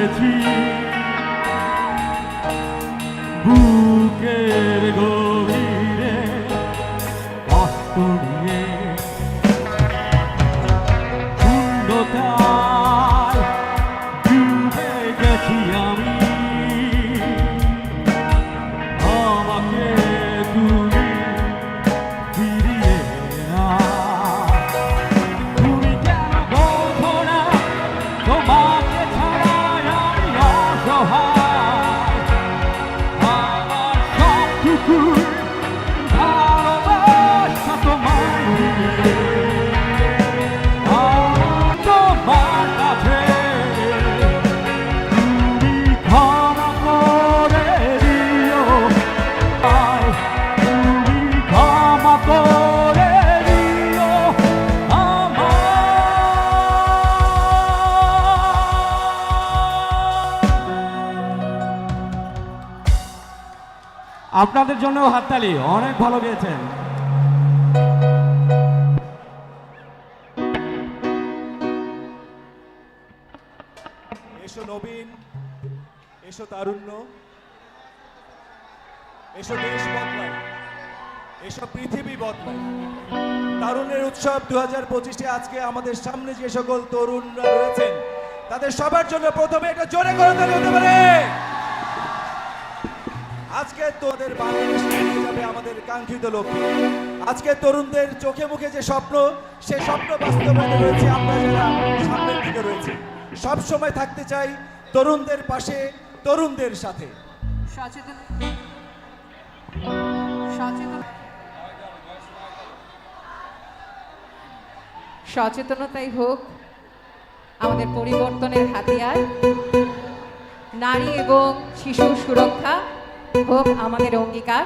গেছি আপনাদের জন্য হাততালি। অনেক ভালো গেয়েছেন। এসো নবীন, এসো তারুণ্য, এসো দেশ বদলায়, এসো পৃথিবী বদলায়। তারুণের উৎসব দু হাজার পঁচিশে আজকে আমাদের সামনে যে সকল তরুণরা রয়েছেন, তাদের সবার জন্য প্রথমে এটা জোরে করে হতে পারে। আজকে তোদের নিয়ে যাবে আমাদের কাঙ্ক্ষিত লক্ষ্য। আজকে তরুণদের চোখে মুখে যে স্বপ্ন, সে স্বপ্ন বাস্তবায়নে রয়েছে আমরা যারা সামনের দিকে রয়েছে। সব সময় থাকতে চাই তরুণদের পাশে, তরুণদের সাথে। সচেতন। সচেতনতাই হোক আমাদের পরিবর্তনের হাতিয়ার। নারী এবং শিশু সুরক্ষা। হোক আমাদের অঙ্গীকার।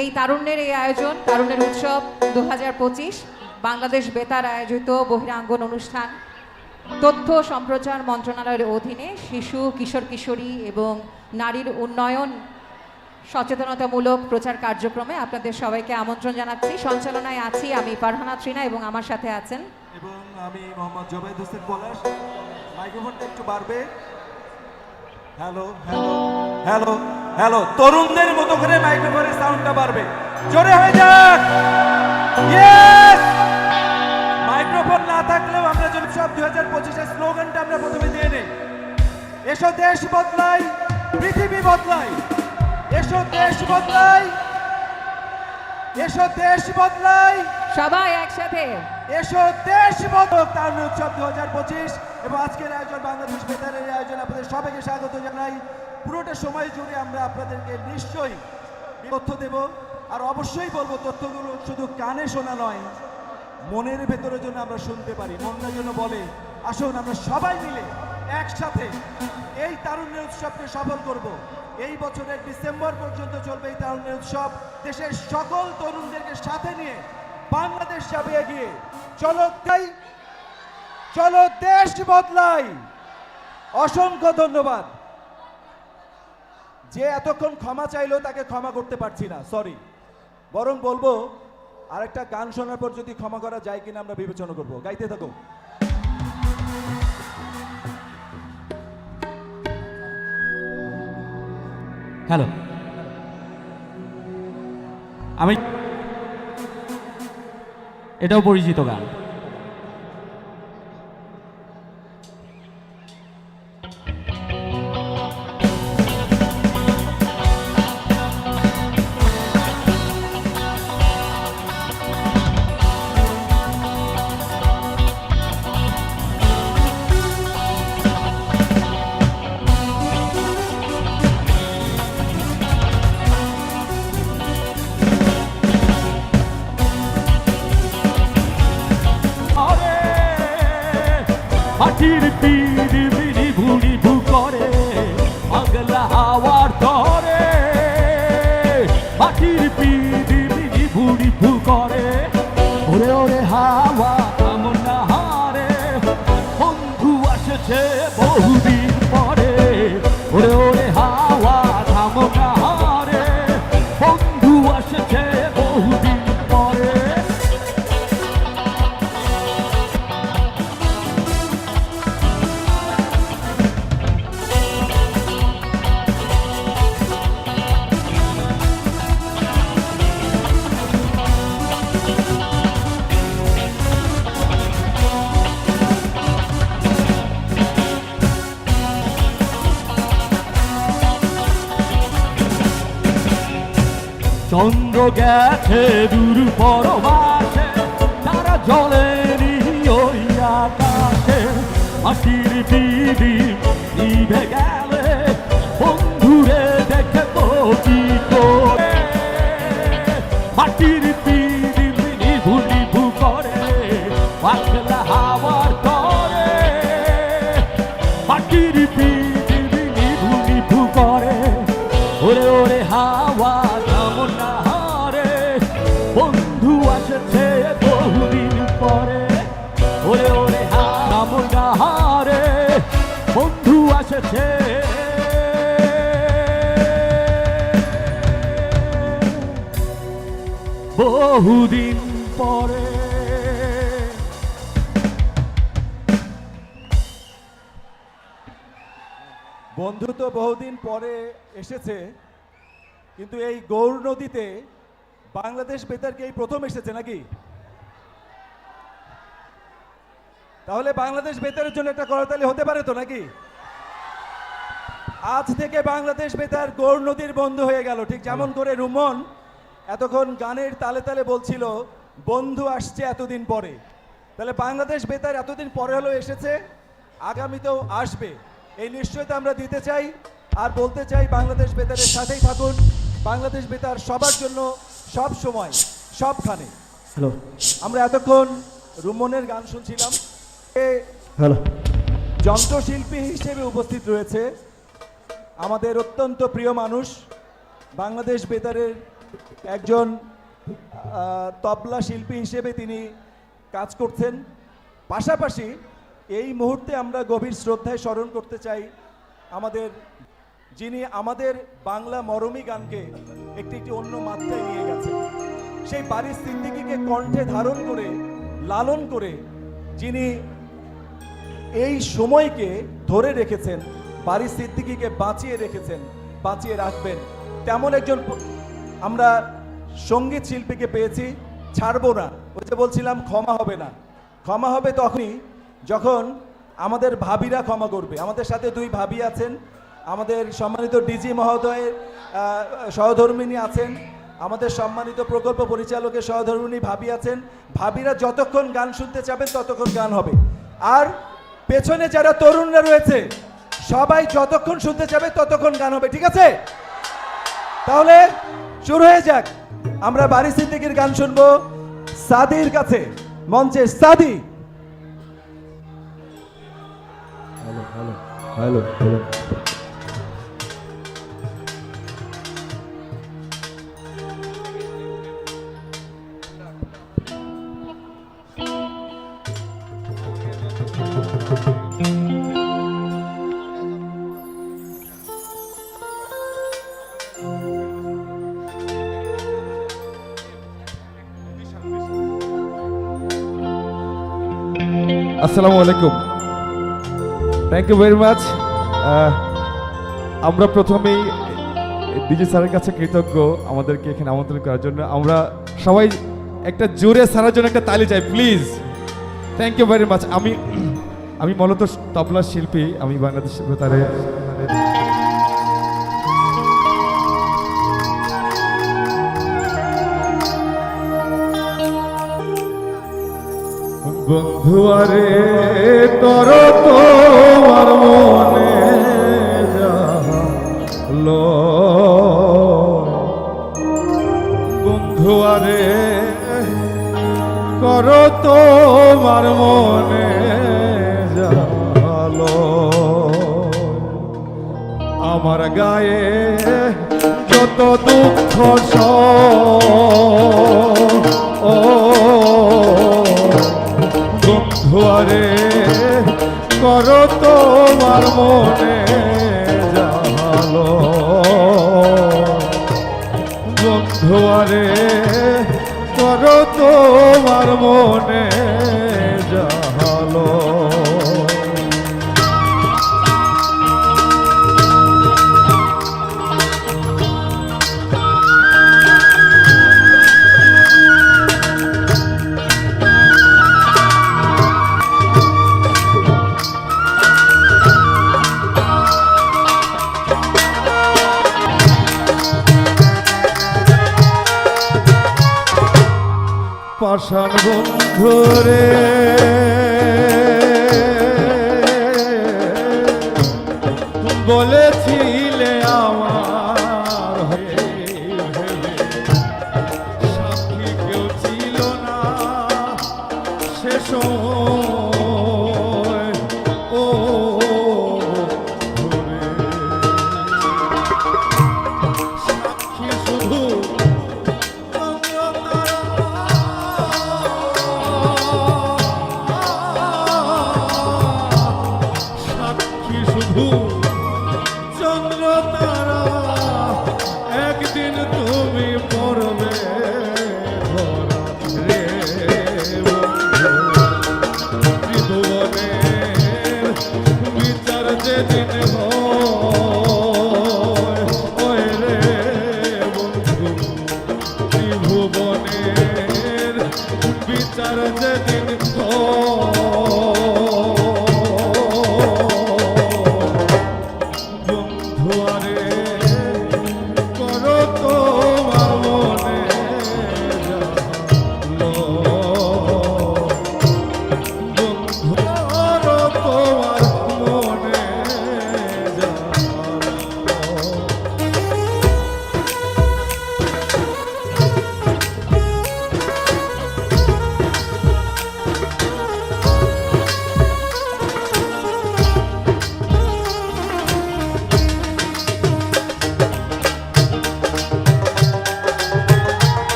এই তারুণ্যের এই আয়োজন, তারুণ্যের উৎসব দুহাজার পঁচিশ, বাংলাদেশ বেতার আয়োজিত বহিরাঙ্গন অনুষ্ঠান। তথ্য সম্প্রচার মন্ত্রণালয়ের অধীনে শিশু, কিশোর, কিশোরী এবং নারীর উন্নয়ন সচেতনতামূলক প্রচার কার্যক্রমে আপনাদের সবাইকে আমন্ত্রণ জানাচ্ছি। সঞ্চালনায় আছি আমি ফারহানা ত্রিনা এবং আমার সাথে আছেন এবং আমি মোহাম্মদ হোসেন পলাশ। মাইক্রোফোনটা একটু বাড়বে। Hello hello hello. হ্যালো তরুণদের মতো করে মাইক্রোফোনের সাউন্ডটা বাড়বে। জোরে হয়ে যাক। মাইক্রোফোন না থাকলেও আমরা যদি সব দুই হাজার পঁচিশের স্লোগানটা আমরা প্রথমে দিয়ে নেই। এসো দেশ বদলাই পৃথিবী বদলাই। এসো দেশ বদলাই। এসো দেশ বদলাই। সবাই একসাথে। এসো দেশ বদক তার উৎসব দু হাজার পঁচিশ এবং আজকের আয়োজন বাংলাদেশ বেতারের আয়োজন। আপনাদের সবাইকে স্বাগত জানাই। পুরোটা সময় জুড়ে আমরা আপনাদেরকে নিশ্চয়ই তথ্য দেব। আর অবশ্যই বলব, তথ্যগুলো শুধু কানে শোনা নয়, মনের ভেতরে জন্য আমরা শুনতে পারি, মনটা যেন বলে। আসুন, আমরা সবাই মিলে একসাথে এই তারুণ্যের উৎসবকে সফল করব। এই বছরের ডিসেম্বর পর্যন্ত চলবে এই তারুণ্যের উৎসব। দেশের সকল তরুণদেরকে সাথে নিয়ে বাংলাদেশ যাবে এগিয়ে চলো তাই, চলো দেশ বদলাই। অসংখ্য ধন্যবাদ। যে এতক্ষণ ক্ষমা চাইলো, তাকে ক্ষমা করতে পারছি না। সরি বরং বলব, আরেকটা গান শোনার পর যদি ক্ষমা করা যায় কিনা আমরা বিবেচনা করব। গাইতে থাকো। হ্যালো আমি এটাও পরিচিত গান। চন্দ্র গেছে দূর পরবাসে তারা জলেনি ওই আকাশে মাটির দিদি নিভে গেলে বন্ধু আসছে বহুদিন পরে। ওরে ওরে হামন না হারে বন্ধু আসছে। বহুদিন পরে। বন্ধু তো বহুদিন পরে এসেছে, কিন্তু এই গৌর নদীতে বাংলাদেশ বেতার কি এই প্রথম এসেছে নাকি? তাহলে বাংলাদেশ বেতারের জন্য একটা করতালি হতে পারে তো নাকি? আজ থেকে বাংলাদেশ বেতার গৌর নদীর বন্ধ হয়ে গেল। ঠিক যেমন করে রুমন এতক্ষণ গানের তালে তালে বলছিল, বন্ধু আসছে এতদিন পরে। তাহলে বাংলাদেশ বেতার এতদিন পরে হলো এসেছে, আগামীতেও আসবে। এই নিশ্চয়তা আমরা দিতে চাই আর বলতে চাই বাংলাদেশ বেতারের সাথেই থাকুন। বাংলাদেশ বেতার সবার জন্য সব সময় সবখানে। হ্যালো আমরা এতক্ষণ রুমনের গান শুনছিলাম। হ্যালো যন্ত্রশিল্পী হিসেবে উপস্থিত রয়েছে আমাদের অত্যন্ত প্রিয় মানুষ বাংলাদেশ বেতারের একজন তবলা শিল্পী হিসেবে তিনি কাজ করছেন। পাশাপাশি এই মুহূর্তে আমরা গভীর শ্রদ্ধায় স্মরণ করতে চাই আমাদের যিনি আমাদের বাংলা মরমী গানকে একটি একটি অন্য মাত্রায় নিয়ে গেছেন। সেই বাড়ির সিদ্দিকিকে কণ্ঠে ধারণ করে, লালন করে যিনি এই সময়কে ধরে রেখেছেন, বাড়ির সিদ্দিকিকে বাঁচিয়ে রেখেছেন, বাঁচিয়ে রাখবেন, তেমন একজন আমরা সংগীত শিল্পীকে পেয়েছি, ছাড়বো না। ওই যে বলছিলাম, ক্ষমা হবে না। ক্ষমা হবে তখনই যখন আমাদের ভাবিরা ক্ষমা করবে। আমাদের সাথে দুই ভাবি আছেন আমাদের সম্মানিত ডিজি মহোদয়ের সহধর্মিনী আছেন, আমাদের সম্মানিত প্রকল্প পরিচালকের সহধর্মিনী ভাবি আছেন। ভাবিরা যতক্ষণ গান শুনতে চাবেন ততক্ষণ গান হবে। আর পেছনে যারা তরুণরা রয়েছে, সবাই যতক্ষণ শুনতে চাবে ততক্ষণ গান হবে, ঠিক আছে? তাহলে শুরু হয়ে যাক। আমরা বাড়ি সিদ্দিকির গান শুনব সাদির কাছে, মঞ্চে সাদি। হ্যালো হ্যালো আসসালামু আলাইকুম। থ্যাংক ইউ ভেরি মাচ আমরা প্রথমেই ডিজি স্যারের কাছে কৃতজ্ঞ আমাদেরকে এখানে আমন্ত্রণ করার জন্য। আমরা সবাই একটা জোরে সারার জন্য একটা তালি চাই please thank you very much আমি আমি মূলত তবলা শিল্পী, আমি বাংলাদেশ বেতারে বন্ধু আরে তর তোমার মনে লো বন্ধু আরে কর তোমার মনে জালো আমার গায়ে যত দুঃখ সব, ও বন্ধু আরে কর তোমার মনে জালো। বন্ধু আরে কর তোমার মনে পাষাণ বন্ধুরে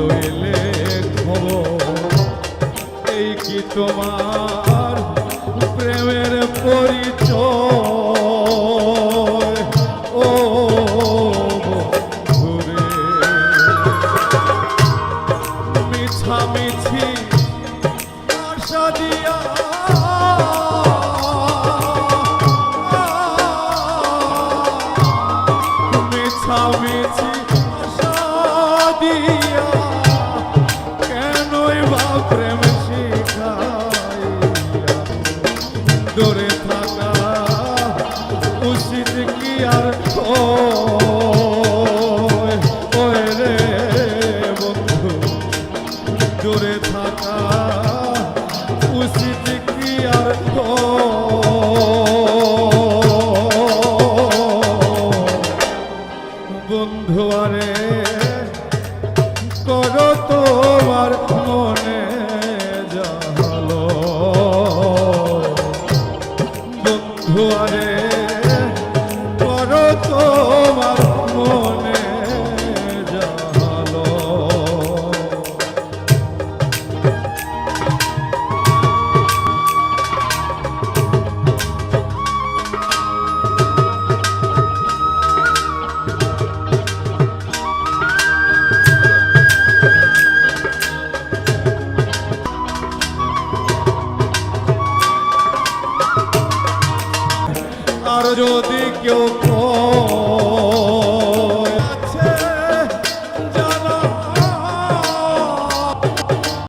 লইলে এই কি তোমার প্রেমের পরিচয়? ও দূরে মিছামিছি আশা